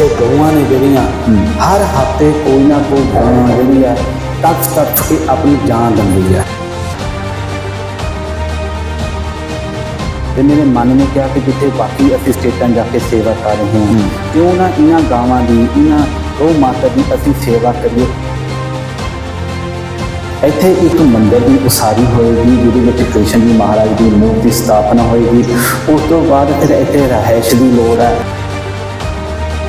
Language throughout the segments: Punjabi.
ਤੇ ਗਊਆਂ ਨੇ ਜਿਹੜੀਆਂ ਹਰ ਹਫ਼ਤੇ ਕੋਈ ਨਾ ਕੋਈ ਗਊਆਂ ਜਿਹੜੀ ਆ ਤੱਕ ਤੱਕ ਕੇ ਆਪਣੀ ਜਾਨ ਦਿੰਦੀ ਆ। ਤੇ ਮੇਰੇ ਮਨ ਨੇ ਕਿਹਾ ਕਿ ਜਿੱਥੇ ਬਾਕੀ ਅਸੀਂ ਸਟੇਟਾਂ ਜਾ ਕੇ ਸੇਵਾ ਕਰ ਰਹੇ ਹਾਂ ਕਿਉਂ ਨਾ ਇਹਨਾਂ ਗਾਵਾਂ ਦੀ ਇਹਨਾਂ ਉਹ ਮਾਤਾ ਦੀ ਅਸੀਂ ਸੇਵਾ ਕਰੀਏ। ਇੱਥੇ ਇੱਕ ਮੰਦਿਰ ਦੀ ਉਸਾਰੀ ਹੋਏਗੀ ਜਿਹਦੇ ਵਿੱਚ ਕ੍ਰਿਸ਼ਨ ਜੀ ਮਹਾਰਾਜ ਦੀ ਮੂਰਤੀ ਸਥਾਪਨਾ ਹੋਏਗੀ। ਉਸ ਤੋਂ ਬਾਅਦ ਫਿਰ ਇੱਥੇ ਰਹਿائش ਦੀ ਲੋੜ ਹੈ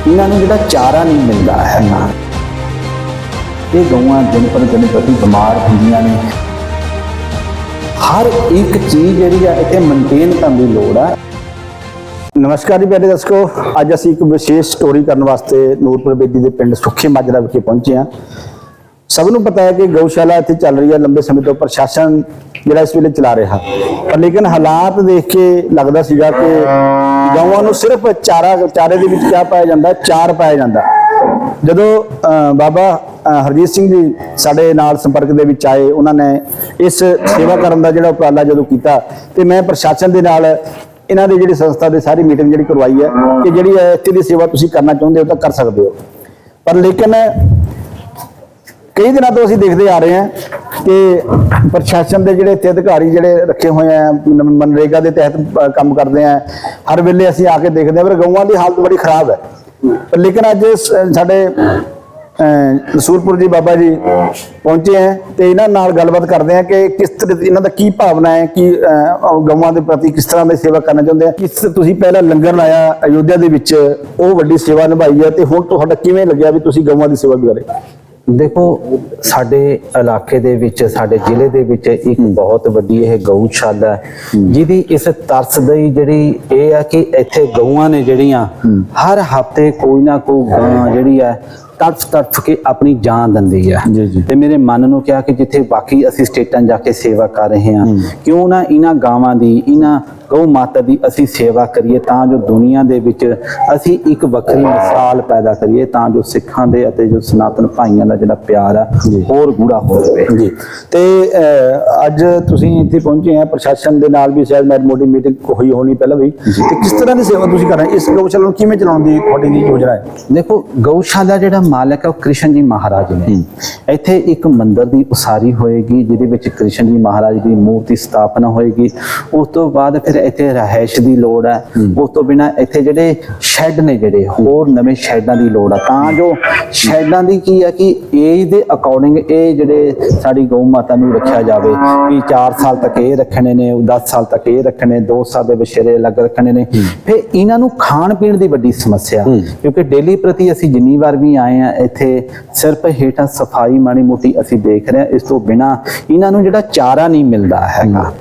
ਇਹਨਾਂ ਨੂੰ ਜਿਹੜਾ ਚਾਰਾ ਨਹੀਂ ਮਿਲਦਾ ਹੈ ਨਾ ਇਹ ਗਊਆਂ ਦਿਨ ਪਰ ਦਿਨ ਪ੍ਰਤੀ ਬਿਮਾਰ ਹੁੰਦੀਆਂ ਨੇ। ਹਰ ਇੱਕ ਚੀਜ਼ ਜਿਹੜੀ ਹੈ ਇੱਥੇ ਮੇਨਟੇਨ ਕਰਨ ਦੀ ਲੋੜ ਹੈ ਨਮਸਕਾਰ ਜੀ ਪਿਆਰੇ ਦਰਸ਼ਕੋ, ਅੱਜ ਅਸੀਂ ਇੱਕ ਵਿਸ਼ੇਸ਼ ਸਟੋਰੀ ਕਰਨ ਵਾਸਤੇ ਨੂਰਪੁਰ ਬੇਦੀ ਦੇ ਪਿੰਡ ਸੁੱਖੇ ਮਾਜਰਾ ਵਿਖੇ ਪਹੁੰਚੇ ਹਾਂ। ਸਭ ਨੂੰ ਪਤਾ ਹੈ ਕਿ ਗਊਸ਼ਾਲਾ ਇੱਥੇ ਚੱਲ ਰਹੀ ਹੈ, ਲੰਬੇ ਸਮੇਂ ਤੋਂ ਪ੍ਰਸ਼ਾਸਨ ਜਿਹੜਾ ਇਸ ਵੇਲੇ ਚਲਾ ਰਿਹਾ। ਪਰ ਲੇਕਿਨ ਹਾਲਾਤ ਦੇਖ ਕੇ ਲੱਗਦਾ ਸੀਗਾ ਕਿ ਗਊਆਂ ਨੂੰ ਸਿਰਫ ਚਾਰਾ, ਚਾਰੇ ਦੇ ਵਿੱਚ ਕਿਆ ਪਾਇਆ ਜਾਂਦਾ? ਚਾਰ ਪਾਇਆ ਜਾਂਦਾ। ਜਦੋਂ ਬਾਬਾ ਹਰਜੀਤ ਸਿੰਘ ਜੀ ਸਾਡੇ ਨਾਲ ਸੰਪਰਕ ਦੇ ਵਿੱਚ ਆਏ, ਉਹਨਾਂ ਨੇ ਇਸ ਸੇਵਾ ਕਰਨ ਦਾ ਜਿਹੜਾ ਉਪਰਾਲਾ ਜਦੋਂ ਕੀਤਾ, ਤੇ ਮੈਂ ਪ੍ਰਸ਼ਾਸਨ ਦੇ ਨਾਲ ਇਹਨਾਂ ਦੀ ਜਿਹੜੀ ਸੰਸਥਾ ਦੇ ਸਾਰੀ ਮੀਟਿੰਗ ਜਿਹੜੀ ਕਰਵਾਈ ਹੈ, ਕਿ ਜਿਹੜੀ ਹੈ ਇੱਥੇ ਦੀ ਸੇਵਾ ਤੁਸੀਂ ਕਰਨਾ ਚਾਹੁੰਦੇ ਹੋ ਤਾਂ ਕਰ ਸਕਦੇ ਹੋ। ਪਰ ਲੇਕਿਨ ਕਈ ਦਿਨਾਂ ਤੋਂ ਅਸੀਂ ਦੇਖਦੇ ਆ ਰਹੇ ਹਾਂ ਕਿ ਪ੍ਰਸ਼ਾਸਨ ਦੇ ਜਿਹੜੇ ਇੱਥੇ ਅਧਿਕਾਰੀ ਜਿਹੜੇ ਰੱਖੇ ਹੋਏ ਆ ਮਨਰੇਗਾ ਦੇ ਤਹਿਤ ਕੰਮ ਕਰਦੇ ਆ ਹਰ ਵੇਲੇ ਅਸੀਂ ਆ ਕੇ ਦੇਖਦੇ ਆ ਪਰ ਗਊਆਂ ਦੀ ਹਾਲਤ ਬੜੀ ਖਰਾਬ ਹੈ। ਪਰ ਲੇਕਿਨ ਅੱਜ ਸਾਡੇ ਅ, ਰਸੂਲਪੁਰ ਜੀ ਬਾਬਾ ਜੀ ਪਹੁੰਚੇ ਹੈ ਤੇ ਇਹਨਾਂ ਨਾਲ ਗੱਲਬਾਤ ਕਰਦੇ ਆ ਕਿ ਕਿਸ ਤਰ੍ਹਾਂ ਇਹਨਾਂ ਦਾ ਕੀ ਭਾਵਨਾ ਹੈ ਕਿ ਗਊਆਂ ਦੇ ਪ੍ਰਤੀ ਕਿਸ ਤਰ੍ਹਾਂ ਦੀ ਸੇਵਾ ਕਰਨਾ ਚਾਹੁੰਦੇ ਆ? ਕਿਸ ਤੁਸੀਂ ਪਹਿਲਾਂ ਲੰਗਰ ਲਾਇਆ ਅਯੋਧਿਆ ਦੇ ਵਿੱਚ ਉਹ ਵੱਡੀ ਸੇਵਾ ਨਿਭਾਈ ਹੈ ਤੇ ਹੁਣ ਤੁਹਾਡਾ ਕਿਵੇਂ ਲੱਗਿਆ ਵੀ ਤੁਸੀਂ ਗਊਆਂ ਦੀ ਸੇਵਾ ਵੀ ਕਰੇ? ਦੇਖੋ ਸਾਡੇ ਇਲਾਕੇ ਦੇ ਵਿੱਚ ਸਾਡੇ ਜ਼ਿਲ੍ਹੇ ਦੇ ਵਿੱਚ ਇੱਕ ਬਹੁਤ ਵੱਡੀ ਇਹ ਗਊਸ਼ਾਲਾ ਹੈ ਜਿਹਦੀ ਇਸ ਤਰਸ ਦੀ ਜਿਹੜੀ ਇਹ ਹੈ ਕਿ ਇੱਥੇ ਗਊਆਂ ਨੇ ਜਿਹੜੀਆਂ ਹਰ ਹਫ਼ਤੇ ਕੋਈ ਨਾ ਕੋਈ ਗਾਂ ਜਿਹੜੀ ਹੈ ਤੜਫ ਤੜਫ ਕੇ ਆਪਣੀ ਜਾਨ ਦਿੰਦੀ ਹੈ। ਤੇ ਮੇਰੇ ਮਨ ਨੂੰ ਕਿਹਾ ਕਿ ਜਿੱਥੇ ਬਾਕੀ ਅਸੀਂ ਸਟੇਟਾਂ ਜਾ ਕੇ ਸੇਵਾ ਕਰ ਰਹੇ ਹਾਂ ਕਿਉਂ ਨਾ ਇਹਨਾਂ ਗਾਵਾਂ ਦੀ ਇਹਨਾਂ ਗਊ ਮਾਤਾ ਦੀ ਅਸੀਂ ਸੇਵਾ ਕਰੀਏ ਤਾਂ ਜੋ ਦੁਨੀਆ ਦੇ ਵਿੱਚ ਅਸੀਂ ਇੱਕ ਵੱਖਰੀ ਮਿਸਾਲ ਪੈਦਾ ਕਰੀਏ ਤਾਂ ਜੋ ਸਿੱਖਾਂ ਦੇ ਅਤੇ ਜੋ ਸਨਾਤਨ ਭਾਈਆਂ ਦਾ ਜਿਹੜਾ ਪਿਆਰ ਆ ਹੋਰ ਗੂੜਾ ਹੋ ਜਾਵੇ। ਜੀ। ਤੇ ਅੱਜ ਤੁਸੀਂ ਇੱਥੇ ਪਹੁੰਚੇ ਆ ਪ੍ਰਸ਼ਾਸਨ ਦੇ ਨਾਲ ਵੀ ਸ਼ਾਇਦ ਮੈਡ ਮੋਟੀ ਮੀਟਿੰਗ ਹੋਈ ਹੋਣੀ ਪਹਿਲਾਂ ਵੀ। ਤੇ ਕਿਸ ਤਰ੍ਹਾਂ ਦੀ ਸੇਵਾ ਤੁਸੀਂ ਕਰ ਰਹੇ ਇਸ ਗਊਸ਼ਾਲਾ ਨੂੰ ਕਿਵੇਂ ਚਲਾਉਣ ਦੀ ਤੁਹਾਡੀ ਦੀ ਯੋਜਨਾ ਹੈ? ਦੇਖੋ ਗਊਸ਼ਾਲਾ ਜਿਹੜਾ ਮਾਲਕ ਹੈ ਉਹ ਕ੍ਰਿਸ਼ਨ ਜੀ ਮਹਾਰਾਜ ਨੇ। ਇੱਥੇ ਇੱਕ ਮੰਦਿਰ ਦੀ ਉਸਾਰੀ ਹੋਏਗੀ ਜਿਹਦੇ ਵਿੱਚ ਕ੍ਰਿਸ਼ਨ ਜੀ ਮਹਾਰਾਜ ਦੀ ਮੂਰਤੀ ਸਥਾਪਨਾ ਹੋਏਗੀ। ਉਸ ਤੋਂ ਬਾਅਦ ਫਿਰ ਇੱਥੇ ਰਹਿائش ਦੀ ਲੋੜ ਹੈ। ਉਸ ਤੋਂ ਬਿਨਾ ਇੱਥੇ ਜਿਹੜੇ ਸ਼ੈੱਡ ਨੇ ਜਿਹੜੇ ਹੋਰ ਨਵੇਂ ਸ਼ੈੱਡਾਂ ਦੀ ਲੋੜ ਹੈ। ਤਾਂ ਜੋ ਸ਼ੈੱਡਾਂ ਦੀ ਕੀ ਹੈ ਕਿ ਏਜ ਦੇ ਅਕੋਰਡਿੰਗ ਇਹ ਜਿਹੜੇ ਸਾਡੀ ਗਊ ਮਾਤਾ ਨੂੰ ਰੱਖਿਆ ਜਾਵੇ ਵੀ 4 ਸਾਲ ਤੱਕ ਇਹ ਰੱਖਣੇ ਨੇ 10 ਸਾਲ ਤੱਕ ਇਹ ਰੱਖਣੇ 2 ਸਾਲ ਦੇ ਵਿਸ਼ੇਰੇ ਅਲੱਗ ਰੱਖਣੇ ਨੇ। ਫਿਰ ਇਹਨਾਂ ਨੂੰ ਖਾਣ ਪੀਣ ਦੀ ਵੱਡੀ ਸਮੱਸਿਆ ਕਿਉਂਕਿ ਡੇਲੀ ਪ੍ਰਤੀ ਅਸੀਂ ਜਿੰਨੀ ਵਾਰ ਵੀ ਆਏ ਆ, ਇੱਥੇ ਸਿਰਫ ਹੇਠਾਂ ਸਫ਼ਾਈ ਮਾੜੀ ਮੋਟੀ ਅਸੀਂ ਦੇਖ ਰਹੇ ਹਾਂ, ਇਸ ਤੋਂ ਬਿਨਾ ਇਹਨਾਂ ਨੂੰ ਜਿਹੜਾ ਚਾਰਾ ਨਹੀਂ ਮਿਲਦਾ ਹੈਗਾ।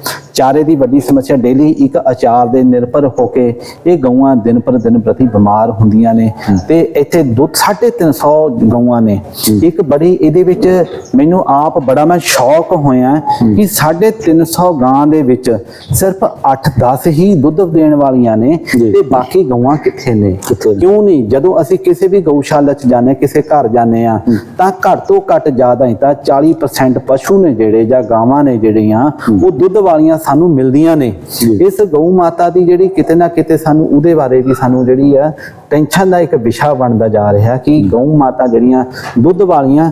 ਚਾਰੇ ਦੀ ਵੱਡੀ ਸਮੱਸਿਆ ਡੇਲੀ ਇੱਕ ਅਚਾਰ ਦੇ ਨਿਰਭਰ ਹੋ ਕੇ ਇਹ ਗਊਆਂ ਦਿਨ ਪਰ ਦਿਨ ਪ੍ਰਤੀ ਬਿਮਾਰ ਹੁੰਦੀਆਂ ਨੇ ਤੇ ਇੱਥੇ ਦੁੱਧ 350 ਗਊਆਂ ਨੇ। ਇੱਕ ਬੜੀ ਇਹਦੇ ਵਿੱਚ ਮੈਨੂੰ ਆਪ ਬੜਾ ਮੈਂ ਸ਼ੌਕ ਹੋਇਆ ਕਿ 350 ਗਾਂ ਦੇ ਵਿੱਚ ਸਿਰਫ 8-10 ਹੀ ਦੁੱਧ ਦੇਣ ਵਾਲੀਆਂ ਨੇ ਤੇ ਬਾਕੀ ਗਊਆਂ ਕਿੱਥੇ ਨੇ? ਕਿਉਂ ਨਹੀਂ? ਜਦੋਂ ਅਸੀਂ ਕਿਸੇ ਵੀ ਗਊਸ਼ਾਲਾ 'ਚ ਜਾਂਦੇ ਕਿਸੇ ਘਰ ਜਾਂਦੇ ਆ ਤਾਂ ਘੱਟ ਤੋਂ ਘੱਟ ਜ਼ਿਆਦਾ ਹੀ ਤਾਂ 40% ਪਸ਼ੂ ਨੇ ਜਿਹੜੇ ਜਾਂ ਗਾਵਾਂ ਨੇ ਜਿਹੜੀਆਂ ਉਹ ਦੁੱਧ ਵਾਲੀਆਂ ਸਾਨੂੰ ਮਿਲਦੀਆਂ ਨੇ। ਇਸ ਗਊ ਮਾਤਾ ਦੀ ਜਿਹੜੀ ਕਿਤੇ ਨਾ ਕਿਤੇ ਸਾਨੂੰ ਉਹਦੇ ਬਾਰੇ ਵੀ ਸਾਨੂੰ ਜਿਹੜੀ ਆ ਟੈਨਸ਼ਨ ਦਾ ਇੱਕ ਵਿਸ਼ਾ ਬਣਦਾ ਜਾ ਰਿਹਾ ਕਿ ਗਊ ਮਾਤਾ ਜਿਹੜੀਆਂ ਦੁੱਧ ਵਾਲੀਆਂ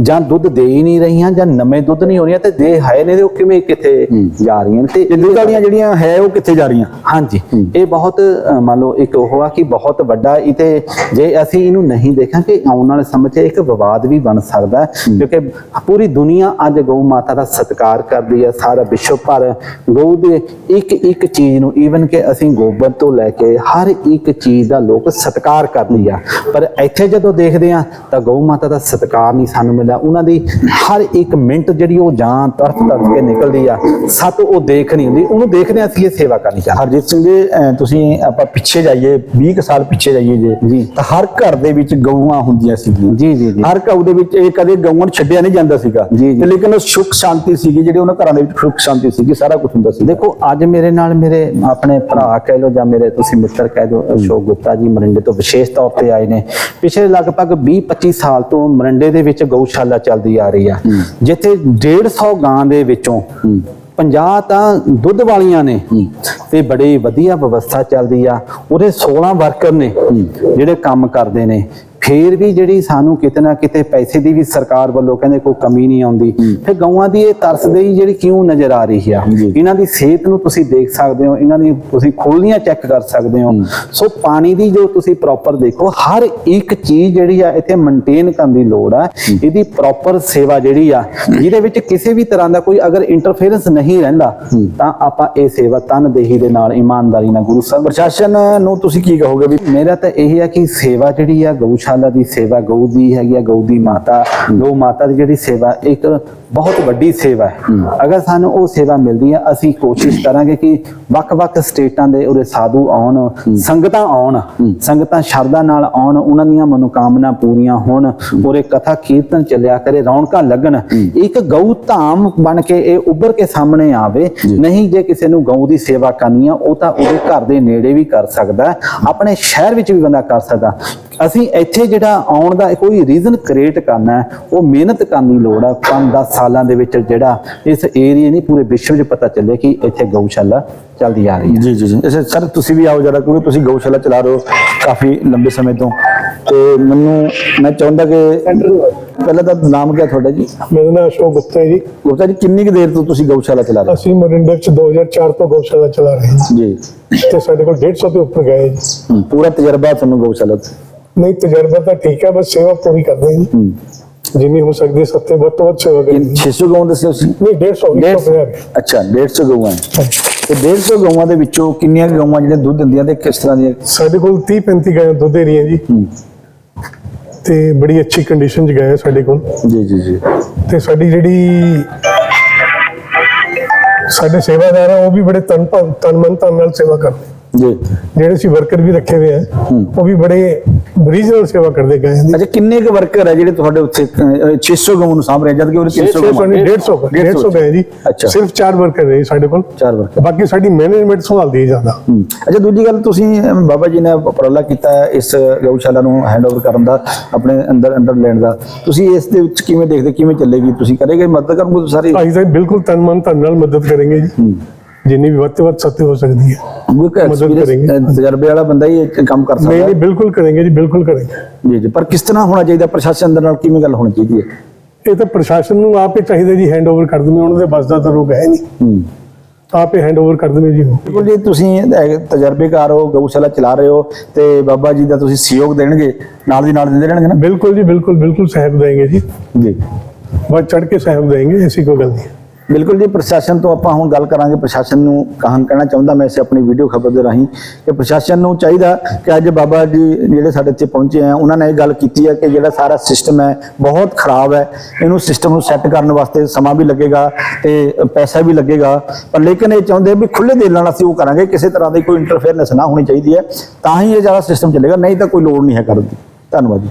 ਜਾਂ ਦੁੱਧ ਦੇ ਹੀ ਨਹੀਂ ਰਹੀਆਂ ਜਾਂ ਨਵੇਂ ਦੁੱਧ ਨਹੀਂ ਹੋ ਰਹੀਆਂ ਤੇ ਦੇ ਹੈ ਨੇ ਤੇ ਉਹ ਕਿਵੇਂ ਕਿੱਥੇ ਜਾ ਰਹੀਆਂ ਤੇ ਇਹ ਦੁੱਧ ਵਾਲੀਆਂ ਜਿਹੜੀਆਂ ਹੈ ਉਹ ਕਿੱਥੇ ਜਾ ਰਹੀਆਂ? ਹਾਂਜੀ। ਇਹ ਬਹੁਤ ਮੰਨ ਲਓ ਇੱਕ ਉਹ ਆ ਕਿ ਬਹੁਤ ਵੱਡਾ ਇਹ ਤੇ ਜੇ ਅਸੀਂ ਇਹਨੂੰ ਨਹੀਂ ਦੇਖਾਂਗੇ ਆਉਣ ਵਾਲੇ ਸਮੇਂ 'ਚ ਇੱਕ ਵਿਵਾਦ ਵੀ ਬਣ ਸਕਦਾ ਕਿਉਂਕਿ ਪੂਰੀ ਦੁਨੀਆ ਅੱਜ ਗਊ ਮਾਤਾ ਦਾ ਸਤਿਕਾਰ ਕਰਦੀ ਹੈ ਸਾਰਾ ਵਿਸ਼ਵ ਭਰ ਗਊ ਦੇ ਇੱਕ ਇੱਕ ਚੀਜ਼ ਨੂੰ ਈਵਨ ਕਿ ਅਸੀਂ ਗੋਬਰ ਤੋਂ ਲੈ ਕੇ ਹਰ ਇੱਕ ਚੀਜ਼ ਦਾ ਲੋਕ ਸਤਿਕਾਰ ਕਰਦੀ ਆ। ਪਰ ਇੱਥੇ ਜਦੋਂ ਦੇਖਦੇ ਆ ਤਾਂ ਗਊ ਮਾਤਾ ਦਾ ਸਤਿਕਾਰ ਨਹੀਂ ਸਾਨੂੰ ਮਿਲਦਾ ਉਹਨਾਂ ਦੀ ਹਰ ਇੱਕ ਮਿੰਟ ਜਿਹੜੀ ਉਹ ਜਾਨ ਤਰਫ ਤਰਫ ਕੇ ਨਿਕਲਦੀ ਆ ਸਤ ਉਹ ਦੇਖ ਨਹੀਂ ਹੁੰਦੀ। ਉਹਨੂੰ ਦੇਖਦੇ ਅਸੀਂ ਇਹ ਸੇਵਾ ਕਰਨੀ ਚਾਹੀਦੀ ਹਰਜੀਤ ਸਿੰਘ ਜੀ ਤੁਸੀਂ ਆਪਾਂ ਪਿੱਛੇ ਜਾਈਏ 20 ਕੁ ਸਾਲ ਪਿੱਛੇ ਜਾਈਏ ਜੇ। ਤਾਂ ਹਰ ਘਰ ਦੇ ਵਿੱਚ ਗਊਆਂ ਹੁੰਦੀਆਂ ਸੀਗੀਆਂ। ਜੀ ਜੀ ਜੀ। ਹਰ ਘਰ ਦੇ ਵਿੱਚ ਇਹ ਕਦੇ ਗਊਆਂ ਛੱਡਿਆ ਨਹੀਂ ਜਾਂਦਾ ਸੀਗਾ। ਤੇ ਲੇਕਿਨ ਉਹ ਸੁੱਖ ਸ਼ਾਂਤੀ ਸੀਗੀ ਜਿਹੜੇ ਉਹਨਾਂ ਘਰਾਂ ਦੇ ਵਿੱਚ ਸੁੱਖ ਸ਼ਾਂਤੀ ਸੀਗੀ ਸਾਰਾ ਕੁਝ ਹੁੰਦਾ ਸੀ। ਦੇਖੋ ਅੱਜ ਮੇਰੇ ਨਾਲ ਮੇਰੇ ਆਪਣੇ ਭਰਾ ਕਹਿ ਲਓ ਜਾਂ ਮੇਰੇ ਤੁਸੀਂ ਮਿੱਤਰ ਕਹਿ ਦਿਓ ਅਸ਼ੋਕ ਗੁਪਤਾ ਜੀ ਮਰਿੰਡੇ ਤੋਂ ਵਿਸ਼ੇਸ਼ ਤੌਰ ਤੇ ਆਏ ਨੇ। ਪਿਛਲੇ ਲਗਭਗ 20-25 ਸਾਲ ਤੋਂ ਮਰਿੰਡੇ ਦੇ ਵਿੱਚ ਗਊਸ਼ਾਲਾ ਚੱਲਦੀ ਆ ਰਹੀ ਆ। ਜਿੱਥੇ 150 ਗਾਂ ਦੇ ਵਿੱਚੋਂ 50 ਤਾਂ ਦੁੱਧ ਵਾਲੀਆਂ ਨੇ। ਤੇ ਬੜੀ ਵਧੀਆ ਵਿਵਸਥਾ ਚੱਲਦੀ ਆ। ਉਹਦੇ 16 ਵਰਕਰ ਨੇ ਜਿਹੜੇ ਕੰਮ ਕਰਦੇ ਨੇ। ਫੇਰ ਵੀ ਜਿਹੜੀ ਸਾਨੂੰ ਕਿਤੇ ਨਾ ਕਿਤੇ ਪੈਸੇ ਦੀ ਵੀ ਸਰਕਾਰ ਵੱਲੋਂ ਕਹਿੰਦੇ ਕੋਈ ਕਮੀ ਨਹੀਂ ਆਉਂਦੀ ਫਿਰ ਗਊਆਂ ਦੀ ਇਹ ਤਰਸਦੇਹੀ ਜਿਹੜੀ ਕਿਉਂ ਨਜ਼ਰ ਆ ਰਹੀ ਆ? ਇਹਨਾਂ ਦੀ ਸਿਹਤ ਨੂੰ ਤੁਸੀਂ ਦੇਖ ਸਕਦੇ ਹੋ ਇਹਨਾਂ ਦੀ ਤੁਸੀਂ ਖੋਲੀਆਂ ਚੈੱਕ ਕਰ ਸਕਦੇ ਹੋ। ਸੋ ਪਾਣੀ ਦੀ ਜੋ ਤੁਸੀਂ ਪ੍ਰੋਪਰ ਦੇਖੋ ਹਰ ਇੱਕ ਚੀਜ਼ ਜਿਹੜੀ ਆ ਇੱਥੇ ਮੇਨਟੇਨ ਕਰਨ ਦੀ ਲੋੜ ਆ। ਇਹਦੀ ਪ੍ਰੋਪਰ ਸੇਵਾ ਜਿਹੜੀ ਆ ਜਿਹਦੇ ਵਿੱਚ ਕਿਸੇ ਵੀ ਤਰ੍ਹਾਂ ਦਾ ਕੋਈ ਅਗਰ ਇੰਟਰਫੇਰੈਂਸ ਨਹੀਂ ਰਹਿੰਦਾ ਤਾਂ ਆਪਾਂ ਇਹ ਸੇਵਾ ਤਨਦੇਹੀ ਦੇ ਨਾਲ ਇਮਾਨਦਾਰੀ ਨਾਲ ਗੁਰੂ ਸਾਹਿਬ ਪ੍ਰਸ਼ਾਸਨ ਨੂੰ ਤੁਸੀਂ ਕੀ ਕਹੋਗੇ ਵੀ ਮੇਰਾ ਤਾਂ ਇਹ ਹੈ ਕਿ ਸੇਵਾ ਜਿਹੜੀ ਆ ਗਊਸ਼ਾਲਾ ਦੀ ਸੇਵਾ ਗਊ ਦੀ ਹੈਗੀ ਆ ਗਊ ਦੀ ਮਾਤਾ। ਗਊ ਮਾਤਾ ਦੀ ਜਿਹੜੀ ਸੇਵਾ ਇੱਕ ਬਹੁਤ ਵੱਡੀ ਸੇਵਾ ਹੈ। ਅਗਰ ਸਾਨੂੰ ਉਹ ਸੇਵਾ ਮਿਲਦੀ ਆ ਅਸੀਂ ਕੋਸ਼ਿਸ਼ ਕਰਾਂਗੇ ਕਿ ਵੱਖ-ਵੱਖ ਸਟੇਟਾਂ ਦੇ ਉਰੇ ਸਾਧੂ ਆਉਣ ਸੰਗਤਾਂ ਆਉਣ ਸੰਗਤਾਂ ਸ਼ਰਧਾ ਨਾਲ ਆਉਣ ਉਹਨਾਂ ਦੀਆਂ ਮਨੋਕਾਮਨਾ ਪੂਰੀਆਂ ਹੋਣ ਉਰੇ ਕਥਾ ਕੀਰਤਨ ਚੱਲਿਆ ਕਰੇ ਰੌਣਕਾਂ ਲੱਗਣ। ਇੱਕ ਗਊ ਧਾਮ ਬਣ ਕੇ ਇਹ ਉੱਭਰ ਕੇ ਸਾਹਮਣੇ ਆਵੇ ਨਹੀਂ ਜੇ ਕਿਸੇ ਨੂੰ ਗਊ ਦੀ ਸੇਵਾ ਕਰਨੀ ਆ ਉਹ ਤਾਂ ਉਹਦੇ ਘਰ ਦੇ ਨੇੜੇ ਵੀ ਕਰ ਸਕਦਾ ਹੈ, ਆਪਣੇ ਸ਼ਹਿਰ ਵਿੱਚ ਵੀ ਬੰਦਾ ਕਰ ਸਕਦਾ। ਅਸੀਂ ਇੱਥੇ ਜਿਹੜਾ ਆਉਣ ਦਾ ਕੋਈ ਰੀਜ਼ਨ ਕ੍ਰੀਏਟ ਕਰਨਾ ਹੈ ਉਹ ਮਿਹਨਤ ਕਰਨ ਦੀ ਲੋੜ ਆ। 5-10 ਸਾਲਾਂ ਦੇ ਵਿੱਚ ਜਿਹੜਾ ਇਸ ਏਰੀਏ ਨਹੀਂ ਪੂਰੇ ਵਿਸ਼ਵ 'ਚ ਪਤਾ ਚੱਲੇ ਕਿ ਇੱਥੇ ਗਊਸ਼ਾਲਾ ਚੱਲਦੀ ਆ ਰਹੀ ਹੈ। ਜੀ ਜੀ ਜੀ। ਅੱਛਾ ਸਰ ਤੁਸੀਂ ਵੀ ਆਓ ਜਰਾ ਕਿਉਂਕਿ ਤੁਸੀਂ ਗਊਸ਼ਾਲਾ ਚਲਾ ਰਹੇ ਹੋ ਕਾਫੀ ਲੰਬੇ ਸਮੇਂ ਤੋਂ। ਤੇ ਮੈਨੂੰ ਮੈਂ ਚਾਹੁੰਦਾ ਕਿ ਪਹਿਲਾਂ ਤਾਂ ਨਾਮ ਕੀ ਹੈ ਤੁਹਾਡਾ ਜੀ? ਮੇਰਾ ਨਾਮ ਅਸ਼ੋਕ ਗੁਪਤਾ ਹੈ ਜੀ। ਗੁਪਤਾ ਜੀ ਕਿੰਨੀ ਕੁ ਦੇਰ ਤੋਂ ਤੁਸੀਂ ਗਊਸ਼ਾਲਾ ਚਲਾ ਰਹੇ ਅਸੀਂ ਮਰਿੰਦਰ ਚ 2004 ਤੋਂ ਗਊਸ਼ਾਲਾ ਚਲਾ ਰਹੇ ਹਾਂ। ਹੋ ਜੀ। ਤੇ ਸਾਡੇ ਕੋਲ 150 ਤੋਂ ਉੱਪਰ ਗਏ ਜੀ। ਪੂਰਾ ਤਜਰਬਾ ਤੁਹਾਨੂੰ ਗਊਸ਼ਾਲਾ ਦਾ ਨਹੀਂ ਤਜਰਬਾ ਤਾਂ ਠੀਕ ਹੈ ਬਸ ਸੇਵਾ ਪੂਰੀ ਕਰਦੇ ਹਾਂ ਜਿੰਨੀ ਹੋ ਸਕਦੀ ਸੱਤੇ ਵੱਧ ਤੋਂ ਵੱਧ ਸੇਵਾ ਕਰੀ ਇਹ 600 ਗਊ ਦੱਸਿਓ ਤੁਸੀਂ? ਨਹੀਂ 150 150 ਅੱਛਾ 150 ਗਊਆਂ ਹੈ। ਤੇ 150 ਗਊਆਂ ਦੇ ਵਿੱਚੋਂ ਕਿੰਨੀਆਂ ਗਊਆਂ ਜਿਹੜੀਆਂ ਦੁੱਧ ਦਿੰਦੀਆਂ ਤੇ ਕਿਸ ਤਰ੍ਹਾਂ ਦੀਆਂ? ਸਾਡੇ ਕੋਲ 30 35 ਗਾਂ ਦੁੱਧ ਦੇ ਰਹੀਆਂ ਜੀ। ਤੇ ਬੜੀ ਅੱਛੀ ਕੰਡੀਸ਼ਨ 'ਚ ਗਏ ਸਾਡੇ ਕੋਲ। ਜੀ ਜੀ ਜੀ। ਤੇ ਸਾਡੀ ਜਿਹੜੀ ਸਾਡੇ ਸੇਵਾਦਾਰ ਆ ਉਹ ਵੀ ਬੜੇ ਤਨ ਤਨ ਮਨ ਧਨ ਨਾਲ ਸੇਵਾ ਕਰਦੇ। ਜੀ। ਜਿਹੜੇ ਅਸੀਂ ਵਰਕਰ ਵੀ ਰੱਖੇ ਹੋਏ ਆ ਉਹ ਵੀ ਬੜੇ ਰੀਜਨਲ ਸੇਵਾ ਕਰਦੇ ਗਏ ਨੇ ਅੱਛਾ ਕਿੰਨੇ ਕੁ ਵਰਕਰ ਹੈ ਜਿਹੜੇ ਤੁਹਾਡੇ ਉੱਥੇ ਅਹ, 600 ਗਊ ਨੂੰ ਸਾਂਭ ਰਹੇ ਜਦ ਕਿ ਉਹਨੇ 300 ਗਊ 150 150 ਗਏ ਜੀ। ਸਿਰਫ ਚਾਰ ਵਰਕਰ ਨੇ ਸਾਡੇ ਕੋਲ। ਚਾਰ ਵਰਕਰ ਬਾਕੀ ਸਾਡੀ ਮੈਨੇਜਮੈਂਟ ਸੰਭਾਲਦੀ ਹੈ ਜ਼ਿਆਦਾ। ਅੱਛਾ ਦੂਜੀ ਗੱਲ ਤੁਸੀਂ ਬਾਬਾ ਜੀ ਨੇ ਉਪਰਾਲਾ ਕੀਤਾ ਇਸ ਗਊਸ਼ਾਲਾ ਨੂੰ ਹੈਂਡਓਵਰ ਕਰਨ ਦਾ ਆਪਣੇ ਅੰਦਰ ਅੰਡਰ ਲੈਣ ਦਾ। ਤੁਸੀਂ ਇਸ ਦੇ ਵਿੱਚ ਕਿਵੇਂ ਦੇਖਦੇ ਕਿਵੇਂ ਚੱਲੇਗੀ? ਤੁਸੀਂ ਕਰੇਗੇ ਮਦਦ ਕਰੋਗੇ ਸਾਰੀ? ਅਸੀਂ ਤਾਂ ਬਿਲਕੁਲ ਤਨ ਮਨ ਧਨ ਨਾਲ ਮਦਦ ਕਰਾਂਗੇ ਜੀ। ਜਿੰਨੀ ਵੀ ਵੱਧ ਤੋਂ ਵੱਧ ਸਤਿ ਹੋ ਸਕਦੀ ਹੈ। ਕਿਉਂਕਿ ਤਜਰਬੇ ਵਾਲਾ ਬੰਦਾ ਹੀ ਇਹ ਕੰਮ ਕਰ ਸਕਦਾ। ਨਹੀਂ ਬਿਲਕੁਲ ਕਰਾਂਗੇ ਜੀ ਬਿਲਕੁਲ ਕਰਾਂਗੇ। ਜੀ ਜੀ ਪਰ ਕਿਸ ਤਰ੍ਹਾਂ ਹੋਣਾ ਚਾਹੀਦਾ ਪ੍ਰਸ਼ਾਸਨ ਦੇ ਨਾਲ? ਕਿਵੇਂ ਗੱਲ ਹੋਣੀ ਚਾਹੀਦੀ ਹੈ? ਇਹ ਤਾਂ ਪ੍ਰਸ਼ਾਸਨ ਨੂੰ ਆਪੇ ਚਾਹੀਦਾ ਜੀ ਹੈਂਡਓਵਰ ਕਰ ਦਵੇਂ। ਉਹਨਾਂ ਦੇ ਬਸ ਦਾ ਤਾਂ ਰੋਗ ਹੈ ਨਹੀਂ। ਹੂੰ। ਆਪੇ ਹੈਂਡਓਵਰ ਕਰ ਦਵੇਂ ਜੀ ਬਿਲਕੁਲ ਜੀ ਤੁਸੀਂ ਤਜਰਬੇਕਾਰ ਹੋ ਗਊਸ਼ਾਲਾ ਚਲਾ ਰਹੇ ਹੋ ਤੇ ਬਾਬਾ ਜੀ ਦਾ ਤੁਸੀਂ ਸਹਿਯੋਗ ਦੇਣਗੇ ਨਾਲ ਦੀ ਨਾਲ ਦਿੰਦੇ ਰਹਿਣਗੇ ਨਾ? ਬਿਲਕੁਲ ਜੀ ਬਿਲਕੁਲ ਬਿਲਕੁਲ ਸਹਿਬ ਦੇਂਗੇ ਜੀ। ਜੀ। ਬਹੁਤ ਚੜ ਕੇ ਸਹਿਬ ਦੇਂਗੇ ਐਸੀ ਕੋਈ ਗੱਲ ਨਹੀਂ। ਬਿਲਕੁਲ ਜੀ, ਪ੍ਰਸ਼ਾਸਨ ਤੋਂ ਆਪਾਂ ਹੁਣ ਗੱਲ ਕਰਾਂਗੇ। ਪ੍ਰਸ਼ਾਸਨ ਨੂੰ ਕਹਾਣ ਕਹਿਣਾ ਚਾਹੁੰਦਾ ਮੈਂ ਇਸੇ ਆਪਣੀ ਵੀਡੀਓ ਖਬਰ ਦੇ ਰਾਹੀਂ ਕਿ ਪ੍ਰਸ਼ਾਸਨ ਨੂੰ ਚਾਹੀਦਾ ਕਿ ਅੱਜ ਬਾਬਾ ਜੀ ਜਿਹੜੇ ਸਾਡੇ ਇੱਥੇ ਪਹੁੰਚੇ ਆ, ਉਹਨਾਂ ਨੇ ਇਹ ਗੱਲ ਕੀਤੀ ਹੈ ਕਿ ਜਿਹੜਾ ਸਾਰਾ ਸਿਸਟਮ ਹੈ, ਬਹੁਤ ਖਰਾਬ ਹੈ। ਇਹਨੂੰ ਸਿਸਟਮ ਨੂੰ ਸੈੱਟ ਕਰਨ ਵਾਸਤੇ ਸਮਾਂ ਵੀ ਲੱਗੇਗਾ ਤੇ ਪੈਸਾ ਵੀ ਲੱਗੇਗਾ। ਪਰ ਲੇਕਿਨ ਇਹ ਚਾਹੁੰਦੇ ਵੀ ਖੁੱਲੇ ਦਿਲ ਨਾਲ ਅਸੀਂ ਉਹ ਕਰਾਂਗੇ, ਕਿਸੇ ਤਰ੍ਹਾਂ ਦੀ ਕੋਈ ਇੰਟਰਫੇਅਰਨੈਂਸ ਨਾ ਹੋਣੀ ਚਾਹੀਦੀ ਹੈ। ਤਾਂ ਹੀ ਇਹ ਜ਼ਿਆਦਾ ਸਿਸਟਮ ਚੱਲੇਗਾ, ਨਹੀਂ ਤਾਂ ਕੋਈ ਲੋੜ ਨਹੀਂ ਹੈ ਕਰਨ ਦੀ। ਧੰਨਵਾਦ ਜੀ।